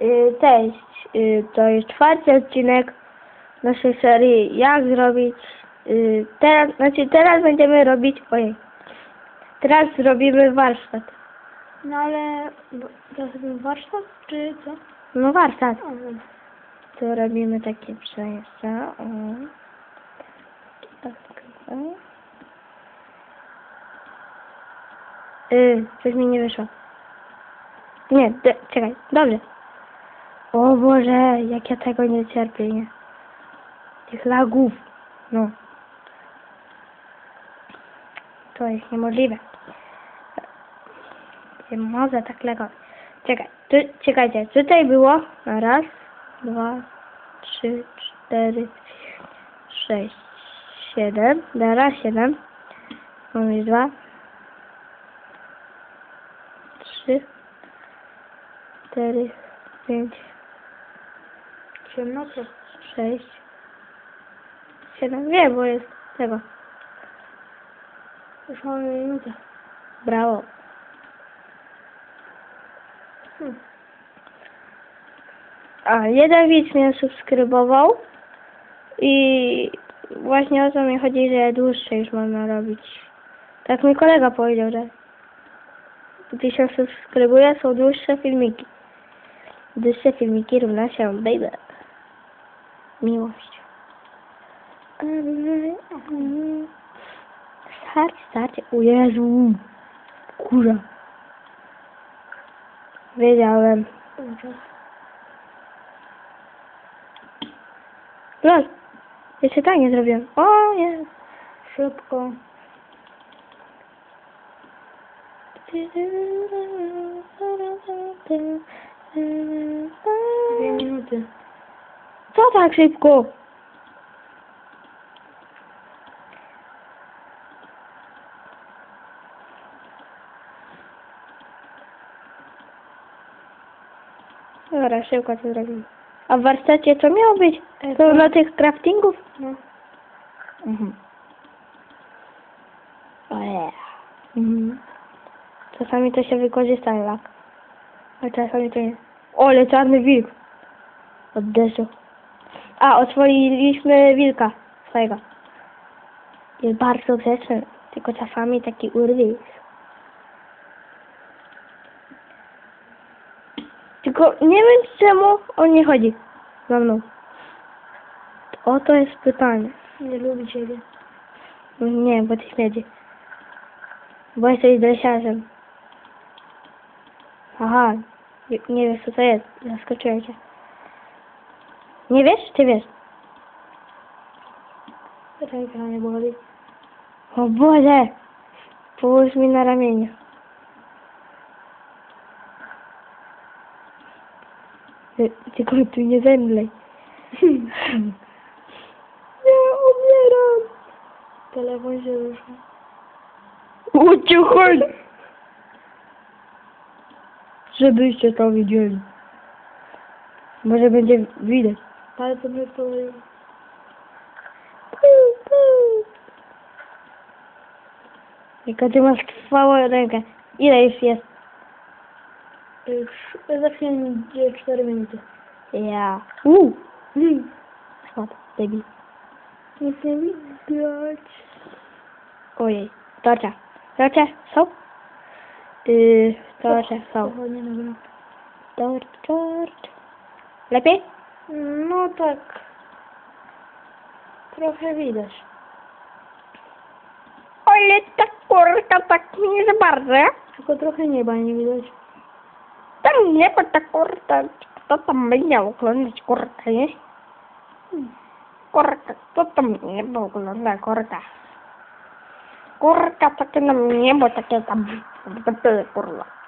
Y, Cześć, Y, to jest czwarty odcinek naszej serii Jak zrobić y, teraz, znaczy teraz będziemy robić, ojej, teraz zrobimy warsztat. No ale to zrobimy warsztat, czy co? No warsztat, O, dobra. to robimy takie przejścia. O. Tak, o. Y, coś mi nie wyszło. Nie, czekaj, dobrze. O Boże, jak ja tego nie cierpię, nie. Tych lagów, no. To jest niemożliwe. Nie może tak legować. Czekaj, tu, czekajcie, tutaj było raz, dwa, trzy, cztery, sześć, siedem, teraz siedem, mam już dwa, trzy, cztery, pięć, Ciemno co? sześć, siedem, nie, bo jest tego, Już mamy minutę. brawo. Hmm. A, jeden widz mnie subskrybował i właśnie o to mi chodzi, że dłuższe już można robić. Tak mi kolega powiedział, że gdy się subskrybuje, są dłuższe filmiki. Dłuższe filmiki równa się baby. Miłość. Start, start. O Jezu. Kurza. Wiedziałem. Lol. Jeszcze tak nie zrobiłem. O nie. Szybko. Dwie minuty. Co tak szybko? Dobra, szybko to zrobimy. A w warsztacie co miało być? E, To dla tych craftingów? No. Mhm. Ojej. Mhm. Czasami to się wykorzysta lak. A czasami to nie. O, ale czarny wilk. Od deszczu. A, otworiliśmy wilka swojego. Jest bardzo grzeczny. Tylko czasami taki urwy. Tylko nie wiem czemu on nie chodzi za mną. O to jest pytanie. Nie lubi ciebie. Nie, bo ty śmierdzi. Bo jesteś dresiarzem. Aha, nie- nie wiesz co to jest. Zaskoczyłem cię. Nie wiesz? Czy wiesz? Ręka nie boli. O Boże! Połóż mi na ramieniu. Ty- Tylko tu nie zemdlej. Ja umieram. Telefon się rusza. Uciuchaj! Żebyście to widzieli. Może będzie widać. Ale to mnie powoli. Tylko ty masz trwałą rękę. Ile już jest? Już za chwilę będzie 4 minuty. Ja. Uuu. Schod, debil. Nic nie widać. Ojej. Torcia. Torcia są? Yy, torcia są. Tort, tort. Lepiej? No tak. Trochę widać. Ale ta kurka tak nie za bardzo. Tylko trochę nieba nie widać. Tam nie, bo ta kurka, kto tam będzie oglądać kurka, nie? Kurka, kto tam niebo ogląda kurka? Kurka takie na niebo, takie tam, kurwa.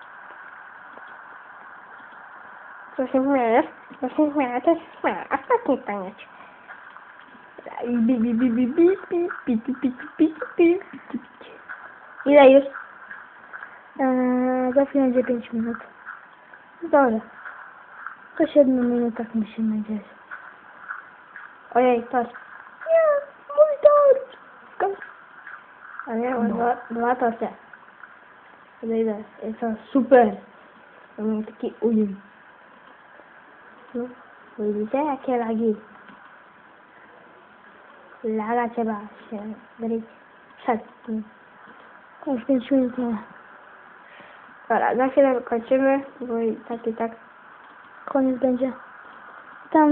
Vocês merecem, vocês merecem, essa aqui, Tanete. E daí? Ah, já fui um 20 minutos. Bora. Tô cheio no meio, tá com mexendo na igreja. Olha aí, tá. torce. Muito Olha, lá, lá torce. E essa super. Eu muito que. Ui. Nie, No. dwa, dwa torty. Podejdę. Jest to. Już 5 minut mamy. Dobra, za chwilę kończymy, bo i tak i tak. Koniec będzie. Tam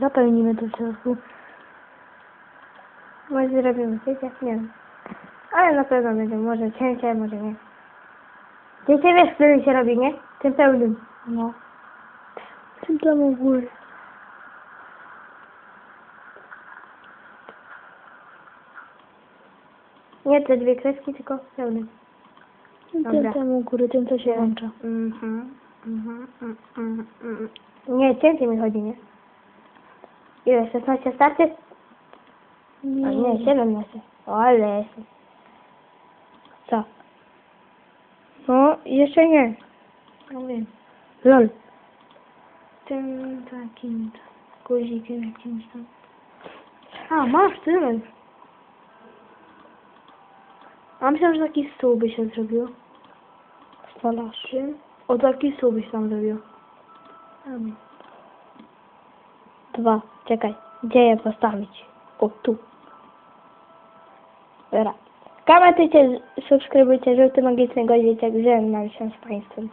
zapełnimy to środku. Może zrobimy cięcie, nie wiem. Ale na pewno będzie, może cięcie, może nie. Cięcie wiesz, który się robi, nie? Tym pełnym. No. Tym tam u góry. Nie te dwie kreski, tylko pełnym. Tym Dobra. tam u góry, tym co się łącza. Mhm, mhm, mhm, mhm, mhm. Nie, cięcie mi chodzi, nie? Ile, 16 starczy? A nie, 17. O, ale. Co? No, jeszcze nie. No wiem. Lol. Tym takim guzikiem jakimś tam. A, masz tyle. A myślałam, że taki stół by się zrobił. Stolarz. Czym? O, taki stół by się tam zrobił. Tam. Dwa. Czekaj. Gdzie je postawić? O, tu. Dobra. Komentujcie, subskrybujcie żółty magiczny goździeciek, żegnam się z Państwem.